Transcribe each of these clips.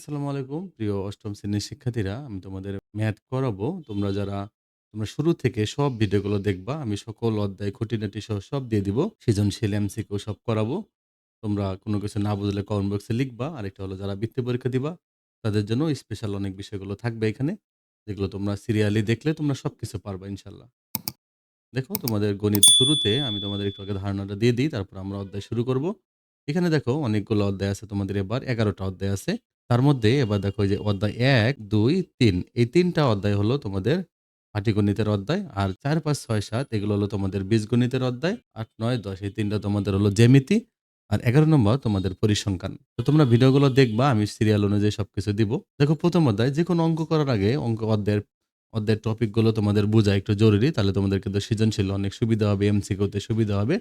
আসসালামু আলাইকুম প্রিয় অষ্টম শ্রেণির শিক্ষার্থীরা। আমি তোমাদের ম্যাথ করাবো। তোমরা যারা তোমরা শুরু থেকে সব ভিডিওগুলো দেখবা। আমি সকল অধ্যায় খুঁটিনাটি সহ সব দিয়ে দিব। সৃজনশীল এমসিকিউ সব করাবো। তোমরা কোনো কিছু না বুঝলে কমেন্ট বক্সে লিখবা। আরেকটা হলো যারা বৃত্তি পরীক্ষা দিবা, তাদের জন্য স্পেশাল অনেক বিষয়গুলো থাকবে এখানে। যেগুলো তোমরা সিরিয়ালি দেখলে তোমরা সবকিছু পারবা ইনশাল্লাহ দেখো তোমাদের গণিত শুরুতে আমি তোমাদের একটু আগে ধারণাটা দিয়ে দিই। তারপর আমরা অধ্যায় শুরু করব। এখানে দেখো অনেকগুলো অধ্যায় আছে তোমাদের এবার এগারোটা অধ্যায় আছে। তার মধ্যে এবার দেখো যে অধ্যায় ১, ২, ৩ এই তিনটা অধ্যায় হলো তোমাদের পাটিগণিতের অধ্যায়। আর ৪, ৫, ৬, ৭ এগুলো হলো তোমাদের বীজগণিতের অধ্যায়। আট নয় দশ এই তিনটা তোমাদের হলো জ্যামিতি। আর ১১ নম্বর তোমাদের পরিসংখ্যান। তো তোমরা ভিডিওগুলো দেখবা আমি সিরিয়াল অনুযায়ী সবকিছু দিব। দেখো প্রথম অধ্যায় যে কোনো অঙ্ক করার আগে অঙ্ক অধ্যায়ের অধ্যায়ের টপিকগুলো তোমাদের বোঝা একটু জরুরি। তাহলে তোমাদের কিন্তু সৃজনশীল অনেক সুবিধা হবে, এমসিকিউতে সুবিধা হবে।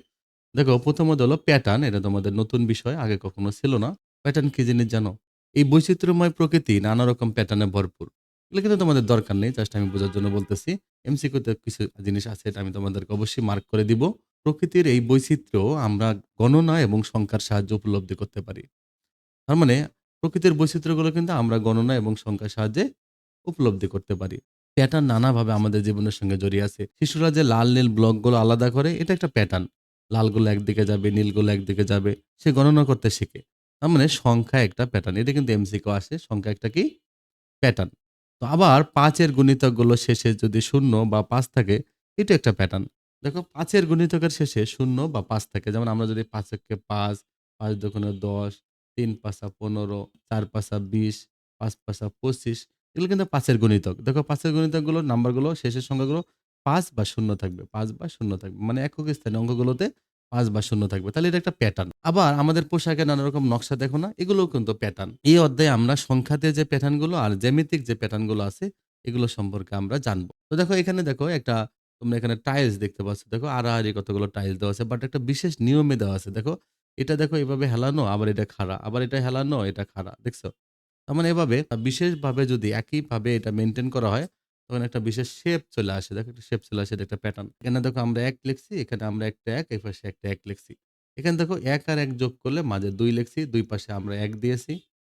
দেখো প্রথমত হলো প্যাটার্ন। এটা তোমাদের নতুন বিষয়। আগে কখনো ছিল না। প্যাটার্ন কি জিনিস জানো? এই বৈচিত্র্যময় প্রকৃতি নানা রকম প্যাটার্নে ভরপুর। এগুলো কিন্তু তোমাদের দরকার নেই। জাস্ট আমি বোঝার জন্য বলতেছি। এমসিকিউতে কিছু জিনিস আছে এটা আমি তোমাদেরকে অবশ্যই মার্ক করে দিব। প্রকৃতির এই বৈচিত্র্য আমরা গণনা এবং সংখ্যার সাহায্যে উপলব্ধি করতে পারি। তার মানে প্রকৃতির বৈচিত্র্যগুলো কিন্তু আমরা গণনা এবং সংখ্যার সাহায্যে উপলব্ধি করতে পারি। প্যাটার্ন নানাভাবে আমাদের জীবনের সঙ্গে জড়িয়ে আছে। শিশুরা যে লাল নীল ব্লকগুলো আলাদা করে এটা একটা প্যাটার্ন। লালগুলো একদিকে যাবে, নীলগুলো একদিকে যাবে। সে গণনা করতে শিখে। তার মানে সংখ্যা একটা প্যাটার্ন। এটা কিন্তু এমসিকিউ আসে। সংখ্যা একটা কি? প্যাটার্ন। তো আবার ৫ এর গুণিতকগুলো শেষে যদি শূন্য বা পাঁচ থাকে এটা একটা প্যাটার্ন। দেখো ৫ এর গুণিতকের শেষে শূন্য বা পাঁচ থাকে। যেমন আমরা যদি ৫ একে ৫, ৫ দোকানে দশ তিন পাঁচা ১৫, ৪ পাঁচা ২০, ৫ পাঁচা ২৫ এগুলো কিন্তু ৫ এর গুণিতক। দেখো ৫ এর গুণিতকগুলো নাম্বারগুলো শেষের সংখ্যাগুলো পাঁচ বা শূন্য থাকবে। পাঁচ বা শূন্য থাকবে। মানে একক স্থানে অঙ্কগুলোতে ৫ বা ০ থাকবে। তাহলে এটা একটা প্যাটার্ন। আবার আমাদের পোশাকে নানা রকম নকশা দেখো না? এগুলোও কিন্তু প্যাটার্ন। এই অধ্যায়ে আমরা সংখ্যাতে যে প্যাটার্নগুলো আর জ্যামিতিক যে প্যাটার্নগুলো আছে, এগুলো সম্পর্কে আমরা জানব। তো দেখো, এখানে দেখো একটা, তোমরা এখানে টাইলস দেখতে পাচ্ছ। দেখো, আড়াআড়ি কতগুলো টাইলস দেওয়া আছে। বাট একটা বিশেষ নিয়মে দেওয়া আছে। দেখো, এটা দেখো এভাবে হেলানো, আবার এটা খাড়া। আবার এটা হেলানো, এটা খাড়া। দেখছ? তার মানে এভাবে বিশেষভাবে যদি একইভাবে এটা মেনটেন করা হয় তখন একটা বিশেষ শেপ চলে আসে। দেখো একটা শেপ চলে আসে একটা প্যাটার্ন। এখানে দেখো আমরা এক লিখছি, এখানে আমরা একটা এক এই পাশে একটা এক লিখছি। এখানে দেখো এক আর এক যোগ করলে মাঝে দুই লিখছি, দুই পাশে আমরা এক দিয়েছি।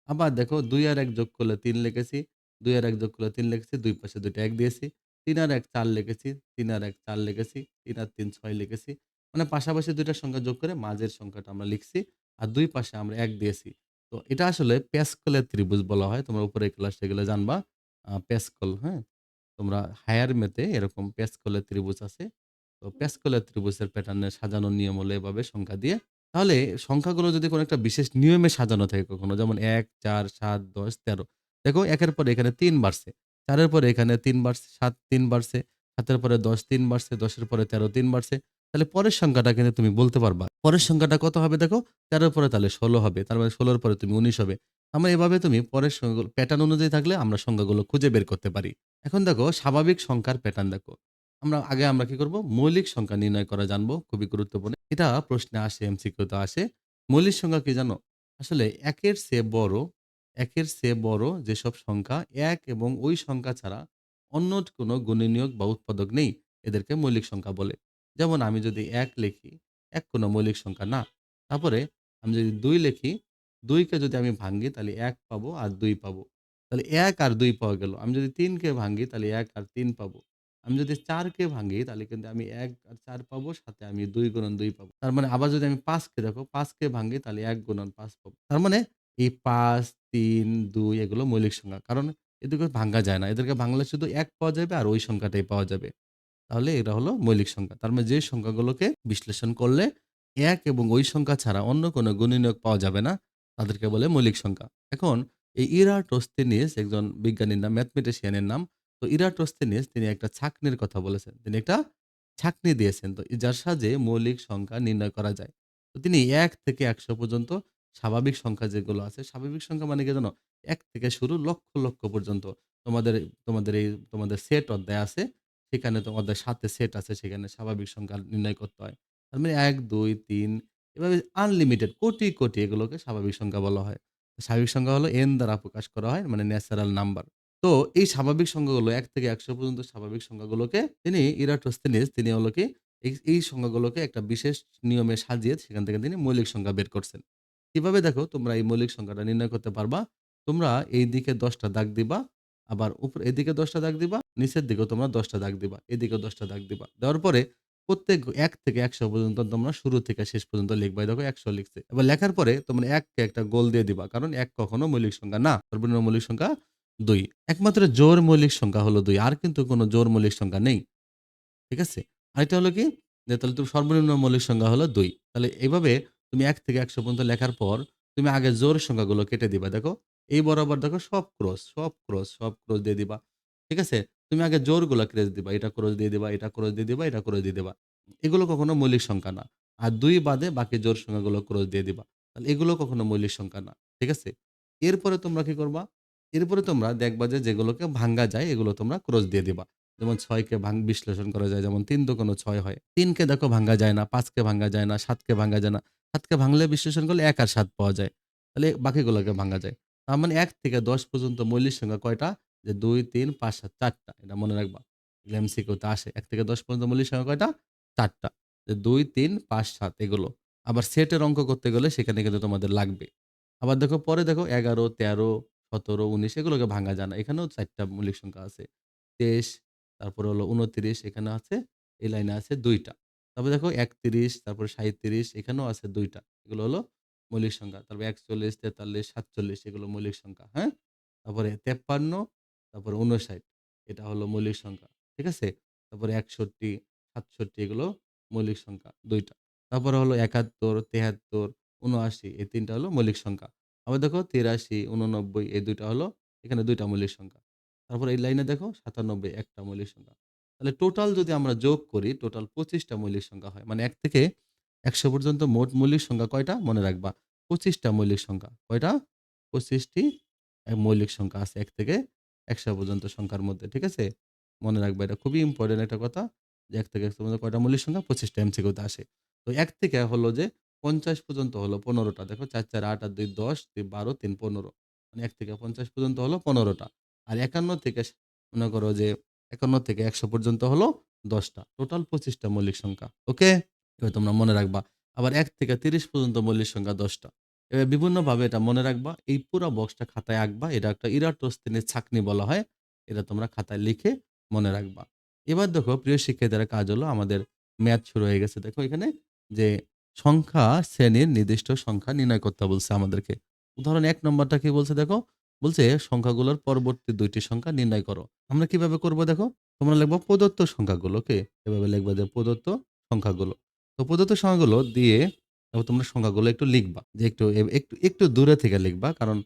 আবার দেখো দুই আর এক যোগ করলে তিন লিখেছি, দুই আর এক যোগ করলে তিন লিখেছি, দুই পাশে দুইটা এক দিয়েছি। তিন আর ১ ৪ লিখেছি, তিন আর ১ ৪ লিখেছি, তিন আর ৩ ৬ লিখেছি। মানে পাশাপাশি ২ টার সংখ্যা যোগ করে মাঝের সংখ্যাটা আমরা লিখছি। আর দুই পাশে আমরা এক দিয়েছি। তো এটা আসলে প্যাসকেলের ত্রিভুজ বলা হয়। তোমরা উপরের ক্লাসে এগুলো জানবা। প্যাসকেল, হ্যাঁ? তোমরা হায়ার ম্যাথে এরকম প্যাসকেলের ত্রিভুজ আছে। তো প্যাসকেলের ত্রিভুজের প্যাটার্নে সাজানোর নিয়ম হলো এভাবে সংখ্যা দিয়ে। তাহলে সংখ্যাগুলো যদি কোনো একটা বিশেষ নিয়মে সাজানো থাকে কখনো যেমন ১, ৪, ৭, ১০, ১৩ দেখো ১ এর পরে এখানে তিন বাড়ছে। ৪ এর পরে এখানে তিন বাড়ছে, ৭ ৩ বাড়ছে, সাতের পরে দশ তিন বাড়ছে, দশের পরে ১৩ ৩ বাড়ছে। তাহলে পরের সংখ্যাটা কিন্তু তুমি বলতে পারবা। পরের সংখ্যাটা কত হবে দেখো? ১৩ এর পরে তাহলে ১৬ হবে। তার মানে ১৬ এর পরে তুমি ১৯ হবে। আমরা এভাবে তুমি পরের সংখ্যাগুলো প্যাটার্ন অনুযায়ী থাকলে আমরা সংখ্যাগুলো খুঁজে বের করতে পারি। এখন দেখো স্বাভাবিক সংখ্যার প্যাটার্ন দেখো। আমরা আগে আমরা কি করব? মৌলিক সংখ্যা নির্ণয় করা জানব। খুবই গুরুত্বপূর্ণ। এটা প্রশ্নে আসে, এমসিকিউতে আসে। মৌলিক সংখ্যা কি জানো? আসলে ১ এর চেয়ে বড়, ১ এর চেয়ে বড় যেসব সংখ্যা এক এবং ওই সংখ্যা ছাড়া অন্য কোনো গুণনীয়ক বা উৎপাদক নেই, এদেরকে মৌলিক সংখ্যা বলে। যেমন আমি যদি এক লিখি, এক কোনো মৌলিক সংখ্যা না। তারপরে আমি যদি দুই লিখি, ২ কে যদি আমি ভাঙ্গি তাহলে ১ পাবো আর ২ পাবো। তাহলে ১ আর ২ পাওয়া গেল। আমি যদি ৩ কে ভাঙ্গি তাহলে ১ আর ৩ পাবো। আমি যদি ৪ কে ভাঙ্গি তাহলে কিন্তু আমি ১ আর ৪ পাবো, সাথে আমি ২ গুণন ২ পাবো। তার মানে আবার যদি আমি ৫ কে দেখো, ৫ কে ভাঙ্গি তাহলে ১ গুণন ৫ পাবো। তার মানে এই ৫, ৩, ২ এগুলো মৌলিক সংখ্যা। কারণ এদেরকে ভাঙ্গা যায় না। এদেরকে ভাঙলে শুধু ১ পাওয়া যাবে আর ওই সংখ্যাটাই পাওয়া যাবে। তাহলে এটা হলো মৌলিক সংখ্যা। তার মানে যে সংখ্যাগুলোকে বিশ্লেষণ করলে ১ এবং ওই সংখ্যা ছাড়া অন্য কোনো গুণনীয়ক পাওয়া যাবে না, তাদেরকে বলে মৌলিক সংখ্যা। এখন এই ইরাটোস্থেনিস একজন বিজ্ঞানীর নাম, ম্যাথমেটিশিয়ানের নাম। তো ইরাটোস্থেনিস তিনি একটা ছাঁকনির কথা বলেছেন। তিনি একটা ছাঁকনি দিয়েছেন। তো যার সাহায্যে মৌলিক সংখ্যা নির্ণয় করা যায়। তো তিনি এক থেকে ১০০ পর্যন্ত স্বাভাবিক সংখ্যা যেগুলো আছে, স্বাভাবিক সংখ্যা মানে কি জানো? এক থেকে শুরু লক্ষ, লক্ষ পর্যন্ত। তোমাদের তোমাদের এই তোমাদের সেট অধ্যায় আছে। সেখানে তোমাদের সাথে সেট আছে সেখানে স্বাভাবিক সংখ্যা নির্ণয় করতে হয়। তার মানে ১, ২, ৩ এভাবে আনলিমিটেড কোটি, কোটি এগুলোকে স্বাভাবিক সংখ্যা বলা হয়। স্বাভাবিক সংখ্যা হলো এন দ্বারা প্রকাশ করা হয় মানে ন্যাচারাল নাম্বার। তো এই স্বাভাবিক সংখ্যাগুলো এক থেকে ১০০ পর্যন্ত স্বাভাবিক সংখ্যাগুলোকে তিনি ইরাটোস্থেনিস তিনি হলো কি এই, সংখ্যাগুলোকে একটা বিশেষ নিয়মে সাজিয়ে সেখান থেকে তিনি মৌলিক সংখ্যা বের করছেন। কীভাবে দেখো তোমরা এই মৌলিক সংখ্যাটা নির্ণয় করতে পারবা? তোমরা এই দিকে ১০ টা দাগ দিবা। আবার উপর এদিকে দশটা দাগ দিবা। নিচের দিকেও তোমরা দশটা দাগ দিবা। এদিকেও দশটা দাগ দিবা। দেওয়ার পরে প্রত্যেক ১ থেকে ১০০ পর্যন্ত তোমরা শুরু থেকে শেষ পর্যন্ত লিখবা। দেখো ১০০ লিখছে। এবার লেখার পরে তোমরা ১ কে একটা গোল দিয়ে দিবা। কারণ ১ কখনো মৌলিক সংখ্যা না। সর্বনিম্ন মৌলিক সংখ্যা ২। একমাত্র জোড় মৌলিক সংখ্যা হলো ২। আর কিন্তু কোন জোড় মৌলিক সংখ্যা নেই। ঠিক আছে? আরেকটা হলো কি? যে তাহলে তুমি সর্বনিম্ন মৌলিক সংখ্যা হলো দুই তাহলে এইভাবে তুমি এক থেকে ১০০ পর্যন্ত লেখার পর তুমি আগে জোড় সংখ্যাগুলো কেটে দিবা। দেখো এই বরাবর দেখো সব ক্রস, সব ক্রস, সব ক্রস দিয়ে দিবা। ঠিক আছে? তুমি আগে জোড়গুলা ক্রেস দিবা। এটা ক্রস দিয়ে দিবা, এটা ক্রস দিয়ে দিবা, এটা ক্রস দিয়ে দিবা। এগুলো কখনো মৌলিক সংখ্যা না। আর ২ বাদে বাকি জোড় সংখ্যাগুলো ক্রস দিয়ে দিবা। তাহলে এগুলো কখনো মৌলিক সংখ্যা না। ঠিক আছে? এরপরে তোমরা কি করবা? এরপরে তোমরা দেখবা যে যেগুলোকে ভাঙ্গা যায় এগুলো তোমরা ক্রস দিয়ে দিবা। যেমন ৬ কে ভাং বিশ্লেষণ করা যায় যেমন ৩ দোকানো ৬ হয়। ৩ কে দেখো ভাঙ্গা যায় না, ৫ কে ভাঙ্গা যায় না, ৭ কে ভাঙ্গা যায় না। ৭ কে ভাঙলে বিশ্লেষণ করলে এক আর সাত পাওয়া যায়। তাহলে বাকিগুলোকে ভাঙ্গা যায়। তার মানে এক থেকে ১০ পর্যন্ত মৌলিক সংখ্যা কয়টা? যে দুই তিন পাঁচ সাত চারটা এটা মনে রাখবা। এগুলো এমসিকিউতে আসে। এক থেকে ১০ পর্যন্ত মৌলিক সংখ্যা কয়টা? ৪ টা। যে ২, ৩, ৫, ৭ এগুলো। আবার সেটের অঙ্ক করতে গেলে সেখানে কিন্তু তোমাদের লাগবে। আবার দেখো পরে দেখো ১১, ১৩, ১৭, ১৯ এগুলোকে ভাঙা যায় না। এখানেও ৪ টা মৌলিক সংখ্যা আছে। ২৩ তারপরে হলো ২৯ এখানে আছে, এই লাইনে আছে দুইটা তারপর দেখো ৩১ তারপরে ৩৭ এখানেও আছে দুইটা এগুলো হলো মৌলিক সংখ্যা। তারপরে ৪১, ৪৩, ৪৭ এগুলো মৌলিক সংখ্যা। হ্যাঁ? তারপরে ৫৩ তারপরে ৫৯ এটা হলো মৌলিক সংখ্যা। ঠিক আছে? তারপরে ৬১, ৬৭ এগুলো মৌলিক সংখ্যা ২ টা। তারপরে হলো ৭১, ৭৩, ৭৯ এই ৩ টা হলো মৌলিক সংখ্যা। আবার দেখো ৮৩, ৮৯ এই ২ টা হলো এখানে দুইটা মৌলিক সংখ্যা। তারপর এই লাইনে দেখো ৯৭ একটা মৌলিক সংখ্যা। তাহলে টোটাল যদি আমরা যোগ করি টোটাল পঁচিশটা মৌলিক সংখ্যা হয়। মানে এক থেকে ১০০ পর্যন্ত মোট মৌলিক সংখ্যা কয়টা? মনে রাখবা। পঁচিশটা মৌলিক সংখ্যা। কয়টা? পঁচিশটি মৌলিক সংখ্যা আছে এক থেকে ১০০ পর্যন্ত সংখ্যার মধ্যে। ঠিক আছে? মনে রাখবে এটা খুবই ইম্পোর্টেন্ট একটা কথা। যে ১ থেকে ১০০ পর্যন্ত কয়টা মৌলিক সংখ্যা? ২৫ টা এমসিকিউতে আসে। তো এক থেকে হলো যে ৫০ পর্যন্ত হলো পনেরোটা দেখো ৪, ৪, ৮ আর ২ ১০, ২ ১২, ৩ ১৫ মানে এক থেকে ৫০ পর্যন্ত হলো পনেরোটা আর ৫১ থেকে মনে করো যে ৫১ থেকে ১০০ পর্যন্ত হলো দশটা টোটাল পঁচিশটা মৌলিক সংখ্যা। ওকে? এবার তোমরা মনে রাখবা। আবার এক থেকে ৩০ পর্যন্ত মৌলিক সংখ্যা ১০ এবার বিভিন্নভাবে এটা মনে রাখবা। এই পুরা বক্সটা খাতায় আঁকবা। এটা একটা ইরাটোস্থেনিস ছাঁকনি বলা হয়। এটা তোমরা খাতায় লিখে মনে রাখবা। এবার দেখো, প্রিয় শিক্ষার্থীরা, কাজ হলো আমাদের ম্যাথ শুরু হয়ে গেছে। দেখো এখানে যে সংখ্যা শ্রেণির নির্দিষ্ট সংখ্যা নির্ণয় করতে বলছে আমাদেরকে। উদাহরণ ১ নম্বরটা কি বলছে দেখো? বলছে সংখ্যাগুলোর পরবর্তী ২ টি সংখ্যা নির্ণয় করো। আমরা কীভাবে করব দেখো? তোমরা লিখবা প্রদত্ত সংখ্যাগুলোকে এভাবে লিখবা যে প্রদত্ত সংখ্যাগুলো। তো প্রদত্ত সংখ্যাগুলো দিয়ে তারপর তোমরা সংখ্যাগুলো একটু লিখবা। যে একটু একটু একটু দূরে থেকে লিখবা। কারণ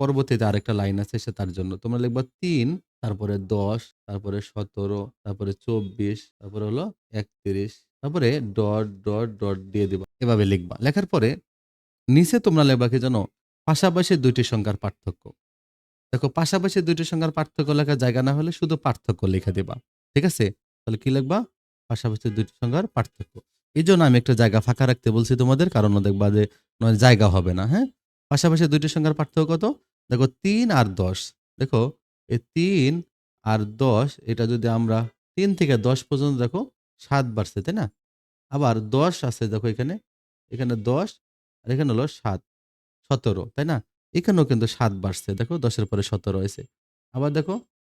পরবর্তীতে আরেকটা লাইন আছে সে তার জন্য। তোমরা লিখবা তিন তারপরে ১০ তারপরে ১৭ তারপরে ২৪ তারপরে হলো ৩১ তারপরে ডট, ডট, ডট দিয়ে দিবা। এভাবে লিখবা। লেখার পরে নিচে তোমরা লিখবা কি জানো? পাশাপাশি দুইটি সংখ্যার পার্থক্য। দেখো পাশাপাশি দুইটি সংখ্যার পার্থক্য লেখার জায়গা না হলে শুধু পার্থক্য লিখে দিবা। ঠিক আছে? তাহলে কি লিখবা? পাশাপাশি ২ টি সংখ্যার পার্থক্য। এজন্য আমি একটা জায়গা ফাঁকা রাখতে বলছি তোমাদের। কারণ দেখবা যে নয় জায়গা হবে না। হ্যাঁ? পাশাপাশি ২ টি সংখ্যার পার্থক্য কত? দেখো তিন আর ১০। দেখো এই তিন আর ১০ এটা যদি আমরা তিন থেকে ১০ পর্যন্ত দেখো সাত বাড়ছে, তাই না? আবার ১০ আছে দেখো এখানে। এখানে ১০ আর এখানে হলো ৭, ১৭ তাই না? এখানেও কিন্তু সাত বাড়ছে। দেখো দশের পরে ১৭ হইছে। আবার দেখো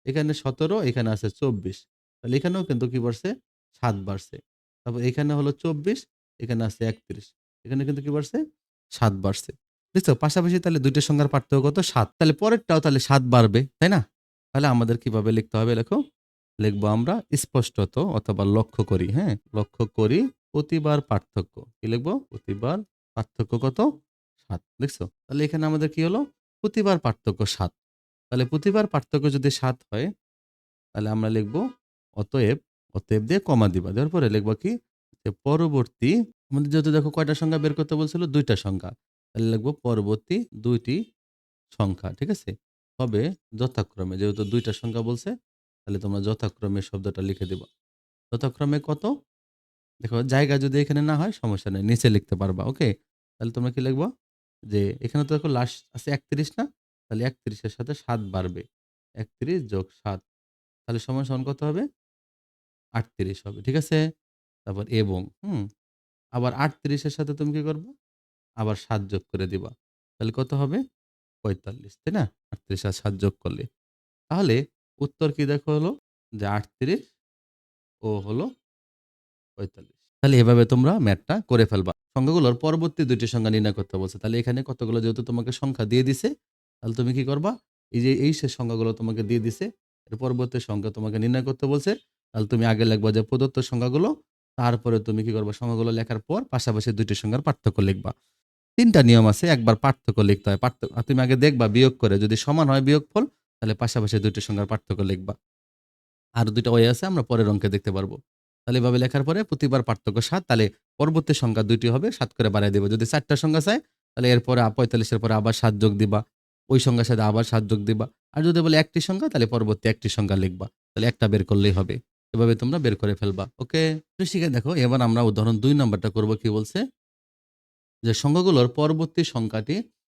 এখানে ১৭ এখানে আছে ২৪। তাহলে এখানেও কিন্তু কি বাড়ছে? সাত বাড়ছে। তারপর এখানে হলো ২৪ এখানে আছে ৩১। এখানে কিন্তু কি বাড়ছে? ৭ বাড়ছে। দেখছ? পাশাপাশি তাহলে ২ টি সংখ্যার পার্থক্য কত? ৭। তাহলে পরেরটাও তাহলে ৭ বাড়বে, তাই না? তাহলে আমাদের কীভাবে লিখতে হবে লেখো? লিখব আমরা স্পষ্টত অথবা লক্ষ্য করি, হ্যাঁ? লক্ষ্য করি প্রতিবার পার্থক্য। কি লিখব? প্রতিবার পার্থক্য কত? ৭। দেখছ? তাহলে এখানে আমাদের কি হলো? প্রতিবার পার্থক্য ৭। তাহলে প্রতিবার পার্থক্য যদি সাত হয় তাহলে আমরা লিখব অতএব, অতএব দিয়ে কমা দিবা। দেওয়ার পরে লিখবা কি? যে পরবর্তী আমাদের যেহেতু দেখো কয়টা সংখ্যা বের করতে বলছিল? দুইটা সংখ্যা। তাহলে লিখব পরবর্তী দুইটি সংখ্যা। ঠিক আছে? তবে যথাক্রমে, যেহেতু দুইটা সংখ্যা বলছে, তাহলে তোমরা যথাক্রমে শব্দটা লিখে দিবা। যথাক্রমে কত? দেখো, জায়গা যদি এখানে না হয়, সমস্যা নেই, নিচে লিখতে পারবা। ওকে? তাহলে তোমরা কি লিখবা? যে এখানে তো দেখো লাস্ট আছে ৩১ না? তাহলে ৩১ এর সাথে ৭ বাড়বে। ৩১ যোগ ৭ তাহলে সমান কত হবে? ৩৮ হবে। ঠিক আছে? তারপর এবং, হুম? আবার আটত্রিশের সাথে তুমি কি করবা? আবার সাত যোগ করে দিবা। তাহলে কত হবে? পঁয়তাল্লিশ তাই না আটত্রিশ আর সাত যোগ করলে তাহলে উত্তর কি দেখো হলো যে আটত্রিশ ও হলো পঁয়তাল্লিশ তাহলে এভাবে তোমরা ম্যাথটা করে ফেলবা সংখ্যাগুলোর পরবর্তী দুইটি সংখ্যা নির্ণয় করতে বলছে তাহলে এখানে কতগুলো যেহেতু তোমাকে সংখ্যা দিয়ে দিছে তাহলে তুমি কি করবা এই যে এই সে সংখ্যাগুলো তোমাকে দিয়ে দিছে এর পরবর্তী সংখ্যা তোমাকে নির্ণয় করতে বলছে তাহলে তুমি আগে লিখবা যে প্রদত্ত সংখ্যাগুলো তারপরে তুমি কি করবা? সংখ্যাগুলো লেখার পর পাশাপাশি দুইটি সংখ্যার পার্থক্য লিখবা। তিনটা নিয়ম আছে, একবার পার্থক্য লিখতে হয়। পার্থক্য তুমি আগে দেখবা বিয়োগ করে, যদি সমান হয় বিয়োগফল, তাহলে পাশাপাশি দুইটি সংখ্যার পার্থক্য লিখবা। আর দুইটা ওয়ে আছে, আমরা পরের অঙ্কে দেখতে পারব। তাহলে এভাবে লেখার পরে প্রতিবার পার্থক্য সাত, তাহলে পরবর্তী সংখ্যা দুইটি হবে, সাত করে বাড়াই দেবো। যদি চারটা সংখ্যা চাই তাহলে এরপরে পঁয়তাল্লিশের পরে আবার সাত যোগ দিবা। ওই সংখ্যার সাথে আবার সাত যোগ দিবা। আর যদি বলে একটি সংখ্যা তাহলে পরবর্তী একটি সংখ্যা লিখবা। তাহলে একটা বের করলেই হবে। এভাবে তোমরা বের করে ফেলবা। ওকে? শিখে দেখো, এবার আমরা উদাহরণ দুই নম্বরটা করব, কি বলছে? যে সংখ্যাগুলোর পরবর্তী সংখ্যাটি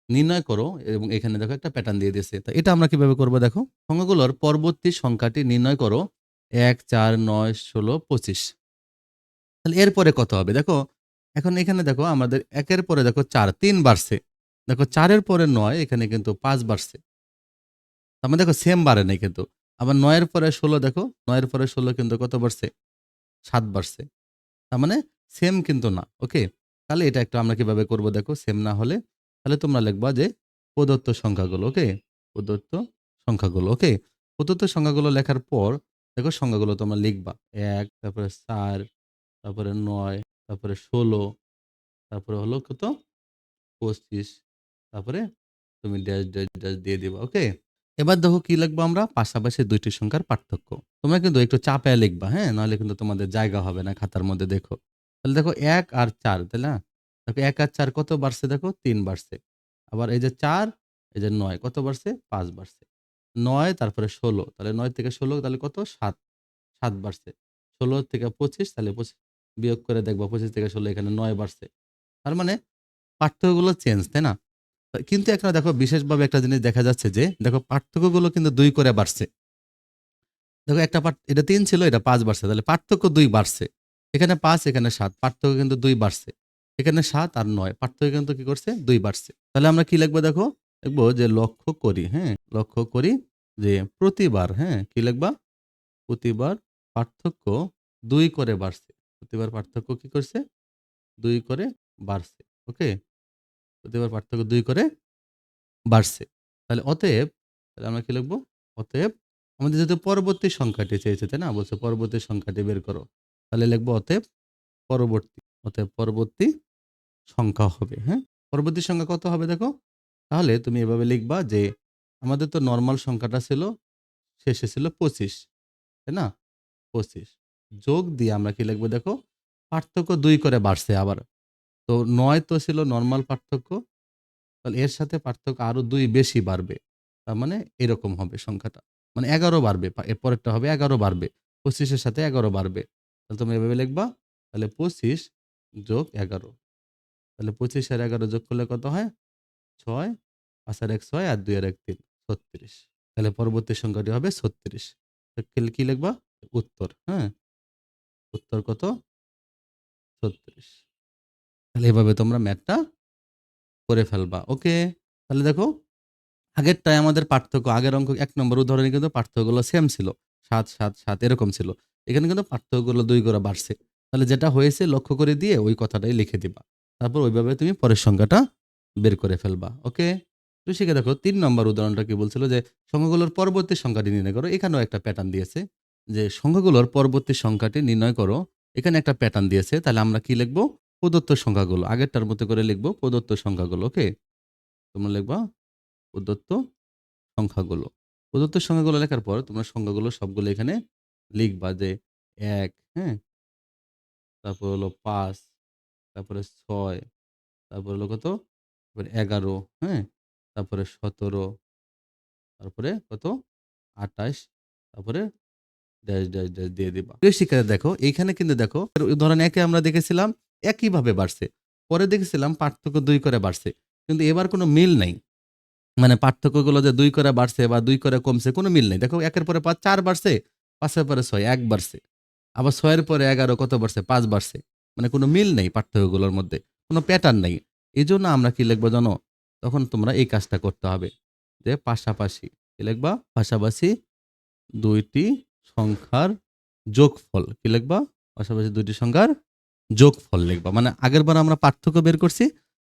নির্ণয় করো এবং এখানে দেখো একটা প্যাটার্ন দিয়ে দিয়েছে। তো এটা আমরা কীভাবে করব দেখো? সংখ্যাগুলোর পরবর্তী সংখ্যাটি নির্ণয় করো, এক, চার, নয়, ষোলো, পঁচিশ। তাহলে এরপরে কত হবে? দেখো, এখন এখানে দেখো আমাদের একের পরে দেখো চার, তিন বাড়ছে। দেখো চারের পরে নয়, এখানে কিন্তু পাঁচ বাড়ছে। তার মানে দেখো সেম বাড়ে নাই কিন্তু। আবার নয়ের পরে ষোলো দেখো, নয়ের পরে ষোলো কিন্তু কত বাড়ছে? সাত বাড়ছে। তার মানে সেম কিন্তু না ওকে তাহলে এটা একটু আমরা কীভাবে করব দেখো সেম না হলে তাহলে তোমরা লিখবা যে প্রদত্ত সংখ্যাগুলো ওকে প্রদত্ত সংখ্যাগুলো ওকে প্রদত্ত সংখ্যাগুলো লেখার পর দেখো সংখ্যাগুলো তোমরা লিখবা। এক, তারপরে চার, তারপরে নয়, তারপরে ষোলো, তারপরে হলো কত? পঁচিশ, তারপরে তুমি ড্যাশ ড্যাশ ড্যাশ দিয়ে দিবা ওকে এবার দেখো কি লিখব আমরা? পাশাপাশি দুইটি সংখ্যার পার্থক্য। তোমরা কিন্তু একটু চাপে লিখবা হ্যাঁ? নাহলে কিন্তু তোমাদের জায়গা হবে না খাতার মধ্যে, দেখো। তাহলে দেখো এক আর চার, তাই না? দেখো এক আর চার কত বাড়ছে? দেখো তিন বাড়ছে। আবার এই যে চার, এই যে নয়, কত বাড়ছে? পাঁচ বাড়ছে। নয়, তারপরে ষোলো, তাহলে নয় থেকে ষোলো, তাহলে কত? সাত সাত বাড়ছে। ষোলো থেকে পঁচিশ, তাহলে পঁচিশ, বিয়োগ করে দেখবা পঁচিশ থেকে ষোলো, এখানে নয় বাড়ছে। তার মানে পার্থক্যগুলো চেঞ্জ, তাই না? কিন্তু একটা দেখো বিশেষভাবে একটা জিনিস দেখা যাচ্ছে যে, দেখো পার্থক্যগুলো কিন্তু দুই করে বাড়ছে। দেখো একটা পার্থ, এটা তিন ছিল, এটা পাঁচ বাড়ছে। তাহলে পার্থক্য দুই বাড়ছে। এখানে পাঁচ, এখানে সাত, পার্থক্য কিন্তু দুই বাড়ছে। এখানে সাত আর নয়, পার্থক্য কিন্তু কি করছে? দুই বাড়ছে। তাহলে আমরা কি লিখব দেখো? লিখব যে লক্ষ্য করি হ্যাঁ লক্ষ্য করি যে প্রতিবার হ্যাঁ কি লিখবা? প্রতিবার পার্থক্য দুই করে বাড়ছে। প্রতিবার পার্থক্য কি করছে? দুই করে বাড়ছে। ওকে? প্রতিবার পার্থক্য দুই করে বাড়ছে। তাহলে অতএব, তাহলে আমরা কি লিখব? অতএব, আমাদের যেহেতু পরবর্তী সংখ্যাটি চেয়েছে, তাই না? বলছে পরবর্তী সংখ্যাটি বের করো। তাহলে লিখব অতএব পরবর্তী অতএব পরবর্তী সংখ্যা হবে হ্যাঁ? পরবর্তী সংখ্যা কত হবে দেখো? তাহলে তুমি এভাবে লিখবা যে আমাদের তো নর্মাল সংখ্যাটা ছিল, শেষে ছিল পঁচিশ, তাই না? পঁচিশ যোগ দিয়ে আমরা কি লিখব দেখো? পার্থক্য দুই করে বাড়ছে আবার। তো নয় তো ছিল নর্মাল পার্থক্য, তাহলে এর সাথে পার্থক্য আরও দুই বেশি বাড়বে। তার মানে এরকম হবে সংখ্যাটা। মানে এগারো বাড়বে, পা- এর পরেরটা হবে এগারো বাড়বে, পঁচিশের সাথে এগারো বাড়বে। তাহলে তুমি এভাবে লিখবা, তাহলে পঁচিশ যোগ এগারো। তাহলে পঁচিশ আর এগারো যোগ করলে কত হয়? ছয়, পাঁচ আর এক ছয় আর দুই আর এক তিন, ছত্রিশ। তাহলে পরবর্তী সংখ্যাটি হবে ছত্রিশ। কি লিখবা? উত্তর হ্যাঁ? উত্তর কত? ছত্রিশ। তাহলে এভাবে তোমরা ম্যাথটা করে ফেলবা, ওকে? তাহলে দেখো, আগেরটায় আমাদের পার্থক্য, আগের অঙ্ক এক নম্বর উদাহরণে কিন্তু পার্থক্যগুলো সেম ছিল, সাত সাত সাত এরকম ছিল, এখানে কিন্তু পার্থক্যগুলো দুই করে বাড়ছে, তাহলে যেটা হয়েছে লক্ষ্য করে দিয়ে ওই কথাটাই লিখে দিবা, তারপর ওইভাবে তুমি পরের সংখ্যাটা বের করে ফেলবা, ওকে? তো শিখে দেখো, তিন নম্বর উদাহরণটা কি বলছিল যে, সংখ্যাগুলোর পরবর্তী সংখ্যাটি নির্ণয় করো, এখানেও একটা প্যাটার্ন দিয়েছে, যে সংখ্যাগুলোর পরবর্তী সংখ্যাটি নির্ণয় করো, এখানে একটা প্যাটার্ন দিয়েছে, তাহলে আমরা কি লিখব? প্রদত্ত সংখ্যাগুলো। আগেরটার মতো করে লিখব প্রদত্ত সংখ্যাগুলো ওকে তোমরা লিখবা প্রদত্ত সংখ্যাগুলো। প্রদত্ত সংখ্যাগুলো লেখার পর তোমরা সংখ্যাগুলো সবগুলো এখানে লিখবা যে এক হ্যাঁ? তারপর হলো পাঁচ, তারপরে ছয়, তারপর হলো কত? তারপরে এগারো হ্যাঁ? তারপরে সতেরো, তারপরে কত? আঠাশ, তারপরে ড্যাশ ড্যাশ ড্যাশ দিয়ে দিবা। শিক্ষার্থী, দেখো, এইখানে কিন্তু দেখো উদাহরণ একে আমরা দেখেছিলাম একইভাবে বাড়ছে। পরে দেখেছিলাম পার্থক্য দুই করে বাড়ছে। কিন্তু এবার কোনো মিল নাই। মানে পার্থক্যগুলো যে দুই করে বাড়ছে বা দুই করে কমছে কোনো মিল নেই। দেখো একের পরে পাঁচ, চার বাড়ছে, পাঁচের পরে ছয়, এক বাড়ছে। আবার ছয়ের পরে এগারো, কত বাড়ছে? পাঁচ বাড়ছে। মানে কোনো মিল নেই পার্থক্যগুলোর মধ্যে। কোনো প্যাটার্ন নেই। এই জন্য আমরা কি লিখব জানো? তখন তোমরা এই কাজটা করতে হবে। যে পাশাপাশি কি লিখবা? পাশাপাশি দুইটি সংখ্যার যোগফল। কি লিখবা? পাশাপাশি দুইটি সংখ্যার যোগফল লিখবা। মানে আগের বার আমরা পার্থক্য বের করছি,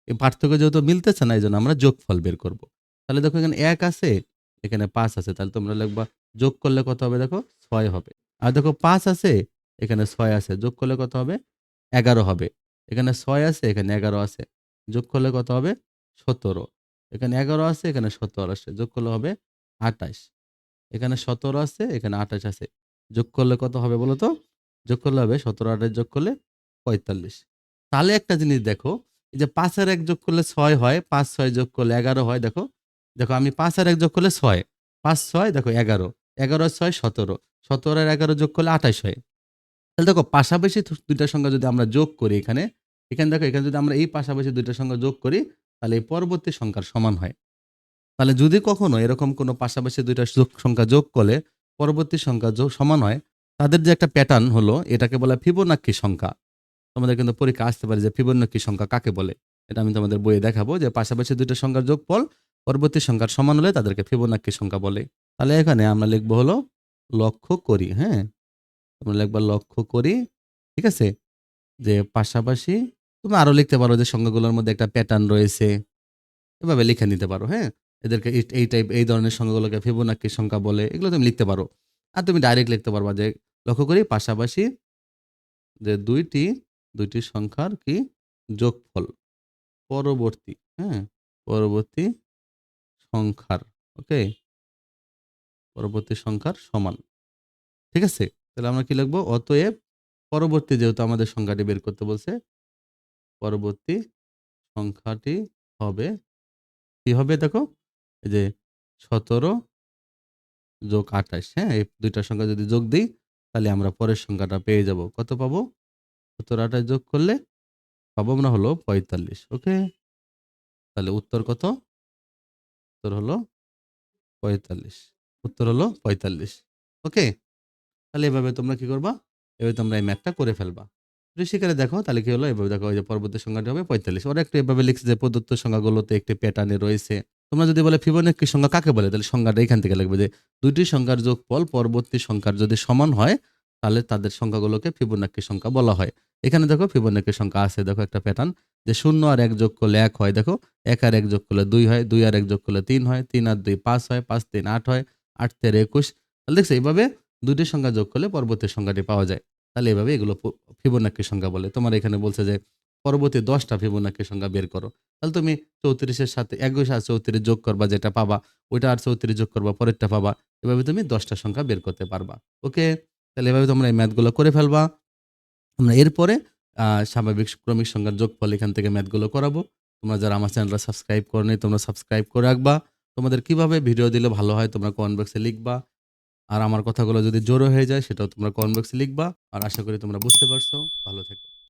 এই পার্থক্য যেহেতু মিলতেছে না এই জন্য আমরা যোগফল বের করব। তাহলে দেখো এখানে এক আছে, এখানে পাঁচ আছে, তাহলে তোমরা লিখবা যোগ করলে কত হবে দেখো? ছয় হবে। আর দেখো পাঁচ আছে, এখানে ছয় আছে, যোগ করলে কত হবে? এগারো হবে। এখানে ছয় আছে, এখানে এগারো আছে, যোগ করলে কত হবে? সতেরো। এখানে এগারো আছে, এখানে সতেরো আছে যোগ করলে হবে আঠাশ। এখানে সতেরো আছে, এখানে আঠাশ আছে, যোগ করলে কত হবে বলো তো? যোগ করলে হবে সতেরো, আঠাশ যোগ করলে পঁয়তাল্লিশ। তাহলে একটা জিনিস দেখো যে পাঁচ আর এক যোগ করলে ছয় হয়, পাঁচ ছয় যোগ করলে এগারো হয়, দেখো। দেখো, আমি পাঁচ আর এক যোগ করলে ছয়, পাঁচ ছয়, দেখো, এগারো। এগারো ছয়, সতেরো। সতেরো আর এগারো যোগ করলে আঠাশ হয়। তাহলে দেখো, পাশাপাশি দু- দুইটার সংখ্যা যদি আমরা যোগ করি এখানে এখানে দেখো, এখানে যদি আমরা এই পাশাপাশি দুইটার সংখ্যা যোগ করি, তাহলে এই পরবর্তী সংখ্যার সমান হয়। তাহলে যদি কখনো এরকম কোনো পাশাপাশি দুইটা সংখ্যা যোগ করলে পরবর্তী সংখ্যা যোগ সমান হয়, তাদের যে একটা প্যাটার্ন হলো, এটাকে বলে ফিবোনাক্কি সংখ্যা। তোমাদের কিন্তু পরীক্ষা আসতে পারে যে ফিবোনাক্কি সংখ্যা কাকে বলে? এটা আমি তোমাদের বইয়ে দেখাবো যে পাশাপাশি দুইটা সংখ্যার যোগফল পরবর্তী সংখ্যার সমান হলে তাদেরকে ফিবোনাক্কি সংখ্যা বলে। তাহলে এখানে আমরা লিখব হলো লক্ষ্য করি হ্যাঁ? তোমরা লিখবা লক্ষ্য করি, ঠিক আছে? যে পাশাপাশি তুমি আরও লিখতে পারো যে সংখ্যাগুলোর মধ্যে একটা প্যাটার্ন রয়েছে। এভাবে লিখে নিতে পারো হ্যাঁ? এদেরকে এই- এই টাইপ এই ধরনের সংখ্যাগুলোকে ফিবোনাক্কি সংখ্যা বলে, এগুলো তুমি লিখতে পারো। আর তুমি ডাইরেক্ট লিখতে পারবা যে লক্ষ্য করি পাশাপাশি যে দুইটি দুইটি সংখ্যার কি? যোগফল। পরবর্তী হ্যাঁ? পরবর্তী সংখ্যার, ওকে? পরবর্তী সংখ্যার সমান। ঠিক আছে? তাহলে আমরা কি লিখব? অতএব পরবর্তী যেহেতু আমাদের সংখ্যাটি বের করতে বলছে, পরবর্তী সংখ্যাটি হবে, কি হবে দেখো? এই যে সতেরো যোগ আঠাশ হ্যাঁ? এই দুইটা সংখ্যা যদি যোগ দিই, তাহলে আমরা পরের সংখ্যাটা পেয়ে যাব। কত পাবো? সতেরো আঠাশ যোগ করলে পাবো আমরা হলো পঁয়তাল্লিশ, ওকে? তাহলে উত্তর কত? উত্তর হলো পঁয়তাল্লিশ, উত্তর হলো পঁয়তাল্লিশ, ওকে? তাহলে এভাবে তোমরা কি করবা? এভাবে তোমরা এই ম্যাথটা করে ফেলবা। যদি সেখানে দেখো, তাহলে কি হলো? এভাবে দেখো যে পরবর্তী সংখ্যাটি হবে পঁয়তাল্লিশ। ওরা একটু এভাবে লিখছে যে প্রদত্ত সংখ্যাগুলোতে একটি প্যাটার্নে রয়েছে। তোমরা যদি বলে ফিবোনাক্কি সংখ্যা কাকে বলে? তাহলে সংখ্যাটা এখান থেকে লাগবে যে দুইটি সংখ্যার যোগফল পরবর্তী সংখ্যার যদি সমান হয় তাহলে তাদের সংখ্যাগুলোকে ফিবোনাক্কি সংখ্যা বলা হয়। এখানে দেখো ফিবোনাক্কি সংখ্যা আছে, দেখো একটা প্যাটার্ন যে শূন্য আর এক যোগ করলে এক হয়, দেখো এক আর এক যোগ করলে দুই হয়, দুই আর এক যোগ করলে তিন হয়, তিন আর দুই পাঁচ হয়, পাঁচ তিন আট হয়, আট তেরো একুশ। তাহলে দেখছ এইভাবে দুইটি সংখ্যা যোগ করলে পরবর্তী সংখ্যাটি পাওয়া যায়। তাহলে এভাবে এগুলো ফিবোনাক্কি সংখ্যা বলে। তোমার এখানে বলছে যে পরবর্তী দশটা ফিবোনাক্কি সংখ্যা বের করো। তাহলে তুমি চৌত্রিশের সাথে একুশ আর চৌত্রিশ যোগ করবা যেটা পাবা, ওইটা আর চৌত্রিশ যোগ করবা, পরেরটা পাবা। এভাবে তুমি দশটা সংখ্যা বের করতে পারবা। ওকে? তাহলে এভাবে তোমরা এই ম্যাথগুলো করে ফেলবা। আমরা এরপরে স্বাভাবিক ক্রমিক সংখ্যার যোগফল এখান থেকে ম্যাথগুলো করাবো। তোমরা যারা আমার চ্যানেলটা সাবস্ক্রাইব করো তোমরা সাবস্ক্রাইব করে রাখবা। তোমাদের কীভাবে ভিডিও দিলে ভালো হয় তোমরা কমেন্ট বক্সে লিখবা। আর আমার কথাগুলো যদি জোরো হয়ে যায়, সেটাও তোমরা কমেন্ট বক্সে লিখবা। আর আশা করি তোমরা বুঝতে পারছ। ভালো থেকো।